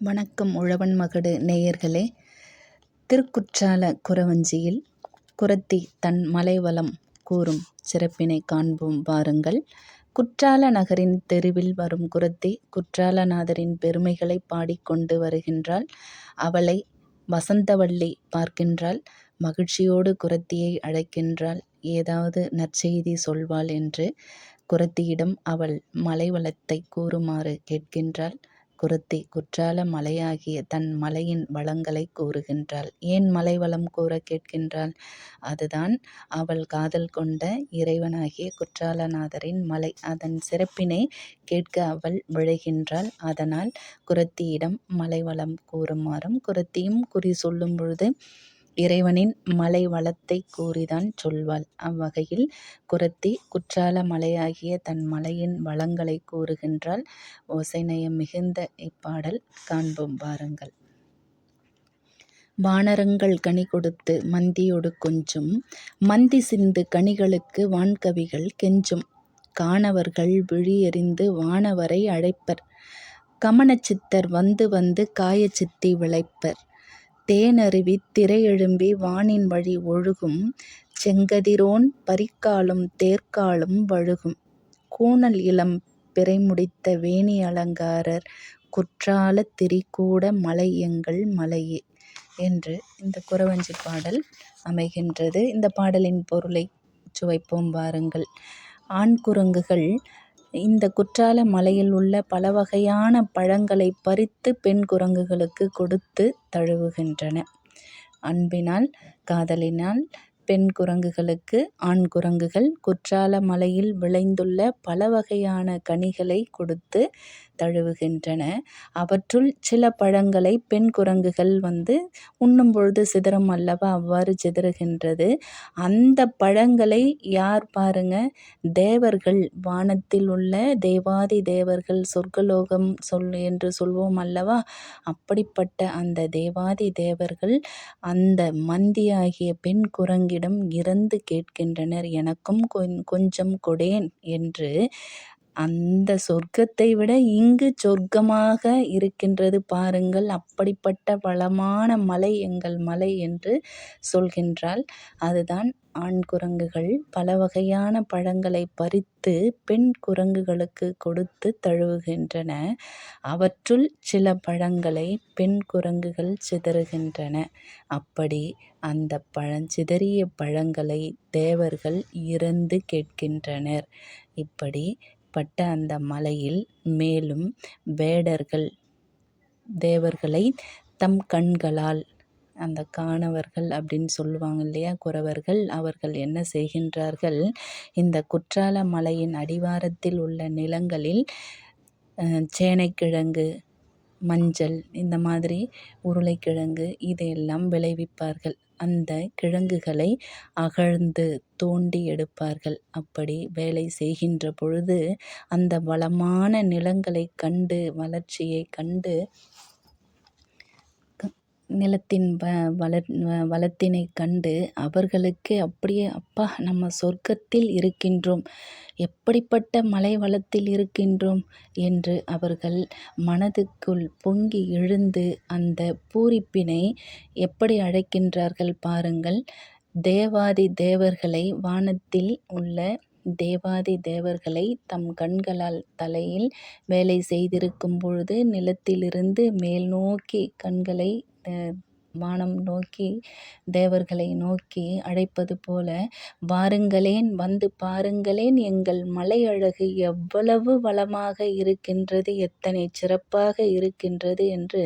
வணக்கம் உழவன் மகடு நேயர்களே. திருக்குற்றால குறவஞ்சியில் குரத்தி தன் மலைவளம் கூறும் சிறப்பினை காண்போம் வாருங்கள். குற்றால நகரின் தெருவில் வரும் குரத்தி குற்றாலநாதரின் பெருமைகளை பாடிக்கொண்டு வருகின்றாள். அவளை வசந்தவள்ளி பார்க்கின்றாள். மகிழ்ச்சியோடு குரத்தியை அழைக்கின்றாள். ஏதாவது நற்செய்தி சொல்வாள் என்று குரத்தியிடம் அவள் மலைவளத்தை கூறுமாறு கேட்கின்றாள். குறத்தி குற்றால மலையாகிய தன் மலையின் வளங்களை கூறுகின்றாள். ஏன் மலை வளம் கூற கேட்கின்றாள்? அதுதான் அவள் காதல் கொண்ட இறைவனாகிய குற்றாலநாதரின் மலை. அதன் சிறப்பினை கேட்க அவள் விழைகின்றாள். அதனால் குரத்தியிடம் மலை வளம் கூறுமாறும் குரத்தியும் குறி சொல்லும் பொழுது இறைவனின் மலை வளத்தை கூறிதான் சொல்வாள். அவ்வகையில் குரத்தி குற்றால மலையாகிய தன் மலையின் வளங்களை கூறுகின்றாள். ஓசைநயம் மிகுந்த இப்பாடல் காண்போம் பாருங்கள். வானரங்கள் கனி கொடுத்து மந்தியொடு கொஞ்சும் மந்தி சிந்து கனிகளுக்கு வான்கவிகள் கெஞ்சும். காணவர்கள் விழியறிந்து வானவரை அழைப்பர். கமனச்சித்தர் வந்து வந்து காயச்சித்தி விளைப்பர். தேனருவி திரையெழும்பி வானின் வழி ஒழுகும் செங்கதிரோன் பரிக்காலும் தேர்க்காலும் வழுகும். கூனல் இளம் பிறைமுடித்த வேணி அலங்காரர் குற்றால திரிகூட மலை எங்கள் மலையே என்று இந்த குறவஞ்சி பாடல் அமைகின்றது. இந்த பாடலின் பொருளை சுவைப்போம் வாருங்கள். ஆண் குரங்குகள் இந்த குற்றால மலையில் உள்ள பல வகையான பழங்களை பறித்து பெண் குரங்குகளுக்கு கொடுத்து தழுவுகின்றன. அன்பினால் காதலினால் பெண் குரங்குகளுக்கு ஆண் குரங்குகள் குற்றால மலையில் விளைந்துள்ள பல வகையான கனிகளை கொடுத்து தழுவுகின்றன. அவற்றுள் சில பழங்களை பெண் குரங்குகள் வந்து உண்ணும் பொழுது சிதறும் அல்லவா அவ்வாறு சிதறுகின்றது. அந்த பழங்களை யார் பாருங்க தேவர்கள் வானத்தில் உள்ள தேவாதி தேவர்கள் சொர்க்கலோகம் சொல் என்று சொல்வோம் அல்லவா? அப்படிப்பட்ட அந்த தேவாதி தேவர்கள் அந்த மந்தியாகிய பெண் குரங்கிடம் இறந்து கேட்கின்றனர். எனக்கும் கொஞ்சம் கொடேன் என்று அந்த சொர்க்கத்தை விட இங்கு சொர்க்கமாக இருக்கின்றது பாருங்கள். அப்படிப்பட்ட வளமான மலை எங்கள் மலை என்று சொல்கின்றாள். அதுதான் ஆண் குரங்குகள். பல வகையான பழங்களை பறித்து பெண் குரங்குகளுக்கு கொடுத்து தழுவுகின்றன. அவற்றுள் சில பழங்களை பெண் குரங்குகள் சிதறுகின்றன. அப்படி அந்த பழஞ்சிதறிய பழங்களை தேவர்கள் இறந்து கேட்கின்றனர். இப்படி பட்ட அந்த மலையில் மேலும் வேடர்கள் தேவர்களை தம் கண்களால் அந்த காணவர்கள் அப்படின்னு சொல்லுவாங்க இல்லையா குறவர்கள் அவர்கள் என்ன செய்கின்றார்கள்? இந்த குற்றால மலையின் அடிவாரத்தில் உள்ள நிலங்களில் சேனைக்கிழங்கு மஞ்சள் இந்த மாதிரி உருளைக்கிழங்கு இதையெல்லாம் விளைவிப்பார்கள். அந்த கிழங்குகளை அகழ்ந்து தோண்டி எடுப்பார்கள். அப்படி வேலை செய்கின்ற பொழுது அந்த வளமான நிலங்களை கண்டு வளர்ச்சியை கண்டு நிலத்தின் வ வளர் வளத்தினை கண்டு அவர்களுக்கு அப்படியே அப்பா நம்ம சொர்க்கத்தில் இருக்கின்றோம். எப்படிப்பட்ட மலை வளத்தில் இருக்கின்றோம்? என்று அவர்கள் மனதுக்குள் பொங்கி எழுந்து அந்த பூரிப்பினை எப்படி அழைக்கின்றார்கள் பாருங்கள். தேவாதி தேவர்களை வானத்தில் உள்ள தேவாதி தேவர்களை தம் கண்களால் தலையில் வேலை செய்திருக்கும் பொழுது நிலத்திலிருந்து மேல் நோக்கி கண்களை வானம் நோக்கி தேவர்களை நோக்கி அழைப்பது போல வாருங்களேன் வந்து பாருங்களேன் எங்கள் மலை அழகு எவ்வளவு வளமாக இருக்கின்றது எத்தனை சிறப்பாக இருக்கின்றது என்று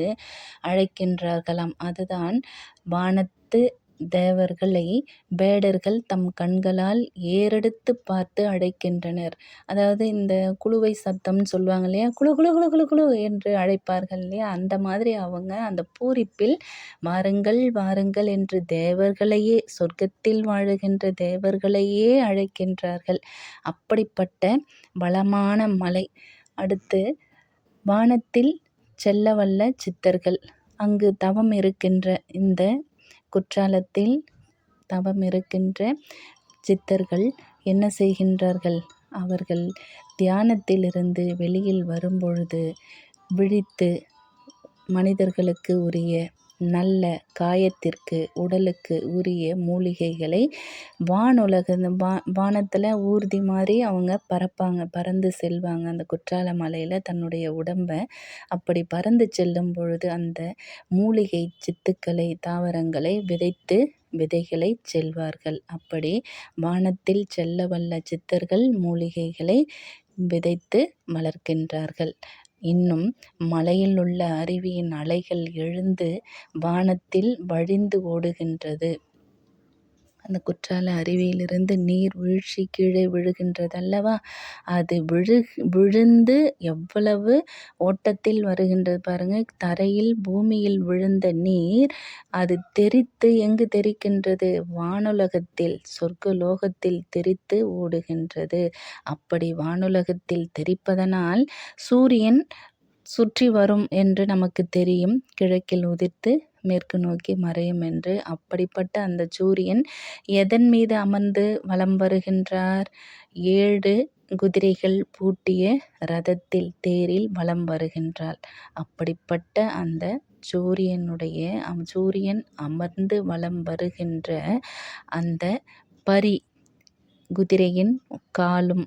அழைக்கின்றார்களாம். அதுதான் வானத்து தேவர்களை வேடர்கள் தம் கண்களால் ஏறெடுத்து பார்த்து அழைக்கின்றனர் அதாவது இந்த குழுவை சத்தம்னு சொல்லுவாங்க இல்லையா? குழு குழு குழு குழு குழு என்று அழைப்பார்கள் இல்லையா? அந்த மாதிரி அவங்க அந்த பூரிப்பில் வாருங்கள் வாருங்கள் என்று தேவர்களையே சொர்க்கத்தில் வாழுகின்ற தேவர்களையே அழைக்கின்றார்கள். அப்படிப்பட்ட வளமான மலை அடுத்து வானத்தில் செல்லவல்ல சித்தர்கள். அங்கு தவம் இருக்கின்ற இந்த குற்றாலத்தில் தவம் இருக்கின்ற சித்தர்கள் என்ன செய்கின்றார்கள்? அவர்கள் தியானத்திலிருந்து வெளியில் வரும்பொழுது விழித்து மனிதர்களுக்கு உரிய நல்ல காயத்திற்கு உடலுக்கு உரிய மூலிகைகளை வானுலக இந்த வா வானத்தில் ஊர்தி மாதிரி அவங்க பறப்பாங்க. பறந்து செல்வாங்க. அந்த குற்றால மலையில் தன்னுடைய உடம்பை அப்படி பறந்து செல்லும் பொழுது அந்த மூலிகை சித்துக்களை தாவரங்களை விதைத்து விதைகளை செல்வார்கள். அப்படி வானத்தில் செல்ல வல்ல சித்தர்கள் மூலிகைகளை விதைத்து வளர்க்கின்றார்கள். இன்னும் மலையில் உள்ள அருவியின் அலைகள் எழுந்து வானத்தில் வழிந்து ஓடுகின்றது. அந்த குற்றால அருவியிலிருந்து நீர் வீழ்ச்சி கீழே விழுகின்றது அல்லவா அது விழு விழுந்து எவ்வளவு ஓட்டத்தில் வருகின்றது பாருங்கள் தரையில் பூமியில் விழுந்த நீர் அது தெரித்து எங்கு தெரிக்கின்றது? வானுலகத்தில் சொர்க்கலோகத்தில் தெரித்து ஓடுகின்றது. அப்படி வானுலகத்தில் தெரிப்பதனால் சூரியன் சுற்றி வரும் என்று நமக்கு தெரியும். கிழக்கில் உதித்து மேற்கு நோக்கி மறையும் என்று அப்படிப்பட்ட அந்த சூரியன் எதன் மீது அமர்ந்து வலம் வருகின்றார்? ஏழு குதிரைகள் பூட்டிய ரதத்தில் தேரில் வலம் வருகின்றார் அப்படிப்பட்ட அந்த சூரியனுடைய சூரியன் அமர்ந்து வலம் வருகின்ற அந்த பரி குதிரையின் காலும்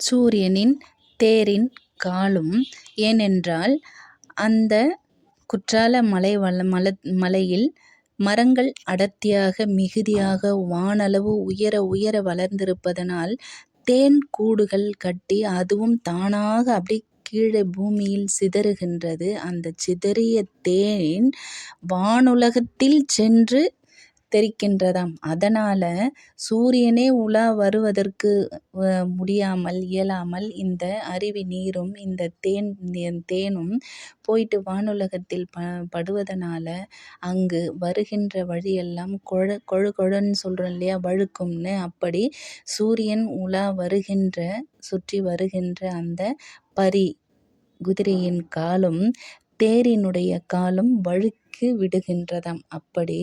சூரியனின் தேரின் காலும் ஏனென்றால் அந்த குற்றால மலை வள மல மலையில் மரங்கள் அடர்த்தியாக மிகுதியாக வானளவு உயர உயர வளர்ந்திருப்பதனால் தேன் கூடுகள் கட்டி அதுவும் தானாக அப்படி கீழே பூமியில் சிதறுகின்றது. அந்த சிதறிய தேன் வானுலகத்தில் சென்று தெரிக்கின்றதாம் அதனால் சூரியனே உலா வருவதற்கு முடியாமல் இயலாமல் இந்த அருவி நீரும் இந்த தேன் தேனும் போயிட்டு வானுலகத்தில் ப படுவதனால் அங்கு வருகின்ற வழியெல்லாம் கொழ கொழு கொழன்னு சொல்கிறோம் இல்லையா வழுக்கும்னு. அப்படி சூரியன் உலா வருகின்ற சுற்றி வருகின்ற அந்த பரி குதிரையின் காலும் தேரினுடைய காலும் வழுக்கி விடுகின்றதாம். அப்படி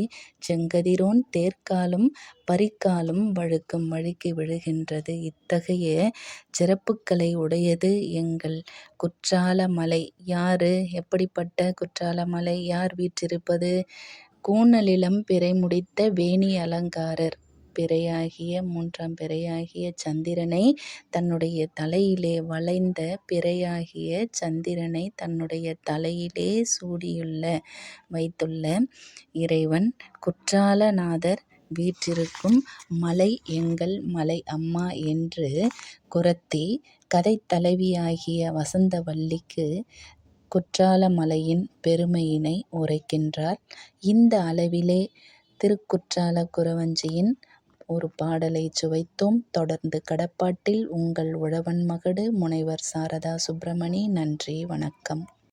செங்கதிரோன் தேர்க்காலும் பரிக்காலும் வழுக்கும் வழுக்கி விழுகின்றது. இத்தகைய சிறப்புக்களை உடையது எங்கள் குற்றால மலை யாரு? எப்படிப்பட்ட குற்றால மலை யார் வீற்றிருப்பது? கூனலிலம் பிறை முடித்த வேணி அலங்காரர் பிறையாகிய மூன்றாம் பிறையாகிய சந்திரனை தன்னுடைய தலையிலே வளைந்த பிறையாகிய சந்திரனை தன்னுடைய தலையிலே சூடியுள்ள வைத்துள்ள இறைவன் குற்றாலநாதர் வீற்றிருக்கும் மலை எங்கள் மலை அம்மா என்று குறத்தி கதைத்தலைவியாகிய வசந்தவல்லிக்கு குற்றால மலையின் பெருமையினை உரைக்கின்றார். இந்த அளவிலே திருக்குற்றால குறவஞ்சியின் ஒரு பாடலை சுவைத்தோம். தொடர்ந்து கடப்பாட்டில் உங்கள் உழவன் மகடு முனைவர் சாரதா சுப்பிரமணி. நன்றி வணக்கம்.